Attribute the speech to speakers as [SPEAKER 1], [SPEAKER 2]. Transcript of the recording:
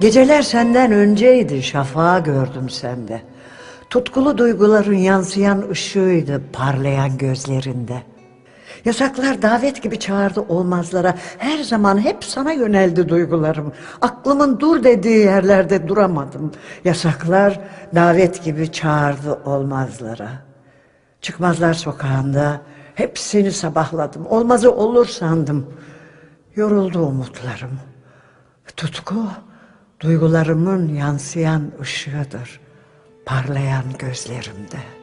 [SPEAKER 1] Geceler senden önceydi, şafağı gördüm sende. Tutkulu duyguların yansıyan ışığıydı parlayan gözlerinde. Yasaklar davet gibi çağırdı olmazlara. Her zaman hep sana yöneldi duygularım. Aklımın dur dediği yerlerde duramadım. Yasaklar davet gibi çağırdı olmazlara. Çıkmazlar sokağında hep seni sabahladım. Olmazı olur sandım. Yoruldu umutlarım. Tutku duygularımın yansıyan ışığıdır. Parlayan gözlerimde.